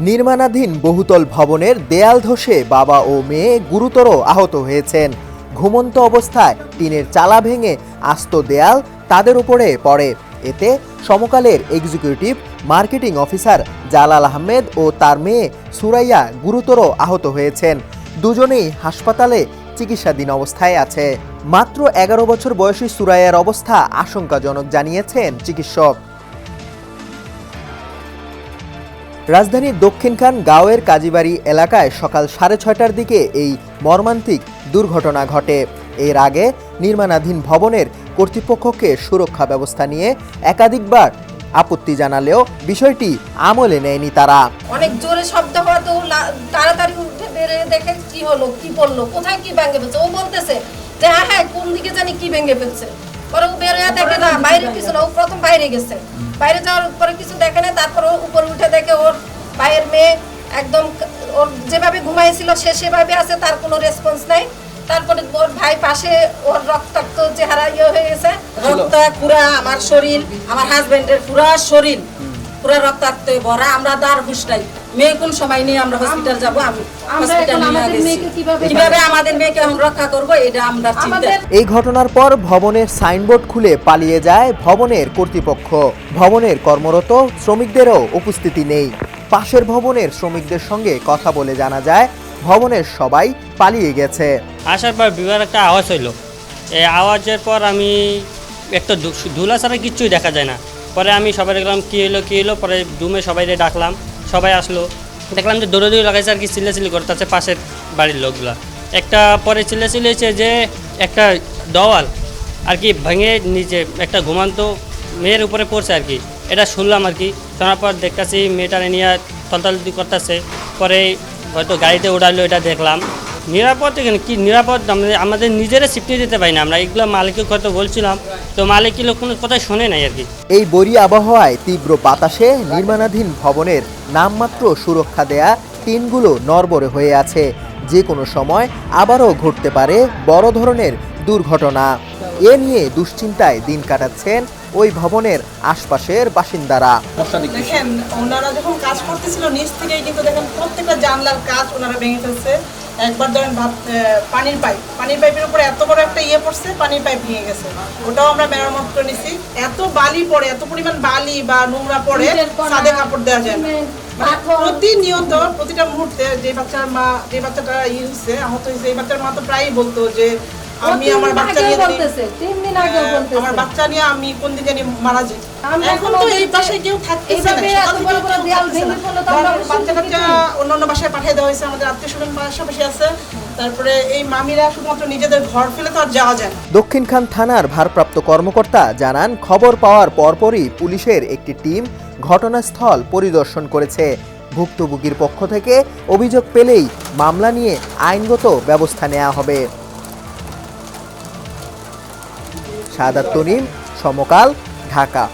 নির্মাণাধীন বহুতল ভবনের দেয়াল ধসে বাবা ও মেয়ে গুরুতর আহত হয়েছেন। ঘুমন্ত অবস্থায় টিনের চালা ভেঙে আস্ত দেয়াল তাদের উপরে পড়ে। এতে সমকালের executive marketing officer Jalal Ahmed ও তার মেয়ে সুরাইয়া গুরুতর আহত হয়েছেন। দুজনেই হাসপাতালে চিকিৎসাধীন অবস্থায় আছে। মাত্র এগারো বছর বয়সী সুরাইয়ার অবস্থা আশঙ্কাজনক জানিয়েছেন চিকিৎসক। রাজধানীর দক্ষিণখান গাঁওয়ের কাজীবাড়ি এলাকায় সকাল সাড়ে ছয়টার দিকে এই মর্মান্তিক দুর্ঘটনা ঘটে। এর আগে নির্মাণাধীন ভবনের কর্তৃপক্ষকে সুরক্ষা ব্যবস্থা নিয়ে একাধিকবার আপত্তি জানালেও বিষয়টি আমলে নেয়নি তারা। অনেক জোরে শব্দ হওয়া তো তাড়াতাড়ি উঠে বেরিয়ে দেখে কি হলো, কি পড়ল কোথায় কি ভেঙে ফেলছে? ও বলতেছে যে হ্যাঁ হ্যাঁ কোন দিকে জানি কি ভেঙে ফেলছে। পরে ও বেরিয়ে দেখে, না, বাইরে কিছু না, ও প্রথম বাইরে গেছে। বাইরে যাওয়ার পরে কিছু দেখে না, তারপর উপরে উঠে দেখে ওর ভাইয়ের মেয়ে একদম ওর যেভাবে ঘুমাইছিল, সে সেভাবে আছে, তার কোনো রেসপন্স নাই। তারপরে ওর ভাই পাশে ওর রক্তাক্ত চেহারা ইয়ে হয়ে গেছে। রক্ত পুরা আমার শরীর আমার হাজবেন্ডের পুরা শরীর পুরা রক্তাক্ত ভরা। আমরা আর হুশ নাই। মেয়ে কোন সময় নিয়ে আমরা হসপিটাল যাব? আমি আমরা হসপিটাল এখন নিয়ে আমাদের গেছি মেয়েকে কিভাবে- কীভাবে আমাদের মেয়েকে এখন রক্ষা করব এটা আমরা চিন্তা এই ঘটনার পর ভবনের সাইনবোর্ড খুলে পালিয়ে যায় ভবনের কর্তৃপক্ষ। ভবনের কর্মরত শ্রমিকদেরও উপস্থিতি নেই। পাশের ভবনের শ্রমিকদের সঙ্গে কথা বলে জানা যায় ভবনের সবাই পালিয়ে গেছে। আসার পর বিবার একটা আওয়াজ হইল। এই আওয়াজের পর আমি একটা ধুলা ছাড়া কিচ্ছুই দেখা যায় না। পরে আমি সবাই দেখলাম, কী হলো কী হলো পরে ডুমে সবাইকে ডাকলাম, সবাই আসলো। দেখলাম যে দৌড়াদৌড়ি লাগাইছে আর কি, চিল্লাচিল্লি করতেছে পাশের বাড়ির লোকগুলা। একটা পরে চিল্লাচিল্লি হয়েছে যে একটা দেওয়াল আর কি ভেঙে নিচে একটা ঘুমান্ত মেয়ের উপরে পড়ছে আর কি। এটা শুনলাম আর কি, শোনার পর দেখতেছি মেয়েটারে নিয়ে তলতালতি করতেছে। পরে হয়তো গাড়িতে উঠালো এটা দেখলাম। নিরাপদ এখানে কি নিরাপদ? আমাদের নিজেরা সিফটি দিতে পারি না আমরা। এগুলো মালিককে হয়তো বলছিলাম। তো মালিক কি কোনো কথাই শোনে নাই আর কি? এই বরি আবহাওয়ায় তীব্র বাতাসে নির্মাণাধীন ভবনের নামমাত্র সুরক্ষা দেয়া টিনগুলো নড়বড়ে হয়ে আছে। যে কোনো সময় আবারও ঘটতে পারে বড় ধরনের দুর্ঘটনা। এ নিয়ে দুশ্চিন্তায় দিন কাটাচ্ছেন ওই ভবনের আশপাশের বাসিন্দারা। দেখেন ওনারা যখন কাজ করতেছিল নিচ থেকেই কিন্তু দেখেন প্রত্যেকটা জানলার কাজ ওনারা ভেঙে ফেলছে। একবার ধরেন পানির পাইপ। পানির পাইপের উপরে এত বড় একটা ইয়ে পড়ছে পানির পাইপ ভেঙে গেছে। ওটাও আমরা মেরামত করে নিছি। এত বালি পড়ে এত পরিমাণ বালি বা নোংরা পড়ে ছাদে কাপড় দেওয়া যায় না। মানে প্রতিনিয়ত প্রতিটা মুহূর্তে যে বাচ্চার মা যে বাচ্চাটা ইয়ে হচ্ছে আহত হয়েছে এই বাচ্চার মা তো প্রায়ই বলতো যে আমি আমার বাচ্চা নিয়ে বলতেছে, তিন দিন আগেও হ্যাঁ, বলতেছে। আমার বাচ্চা নিয়ে আমি কোন দিন জানি মারা যাই। এখন তো এই কেউ থাকতেছে না এইভাবে এত বড় বড় দেয়াল ভেঙে। তো আমরা বাচ্চা কাচ্চা অন্য অন্য বাসায় পাঠিয়ে দেওয়া হয়েছে আমাদের আত্মীয় স্বজন পাশাপাশি আছে। তারপরে এই মামিরা শুধুমাত্র নিজেদের ঘর ফেলে তো আর যাওয়া যায় দক্ষিণখান থানার ভারপ্রাপ্ত কর্মকর্তা জানান খবর পাওয়ার পরপরই পুলিশের একটি টিম ঘটনাস্থল পরিদর্শন করেছে। ভুক্তভোগীর পক্ষ থেকে অভিযোগ পেলেই মামলা নিয়ে আইনগত ব্যবস্থা নেওয়া হবে। সাদাত তনিম সমকাল ঢাকা।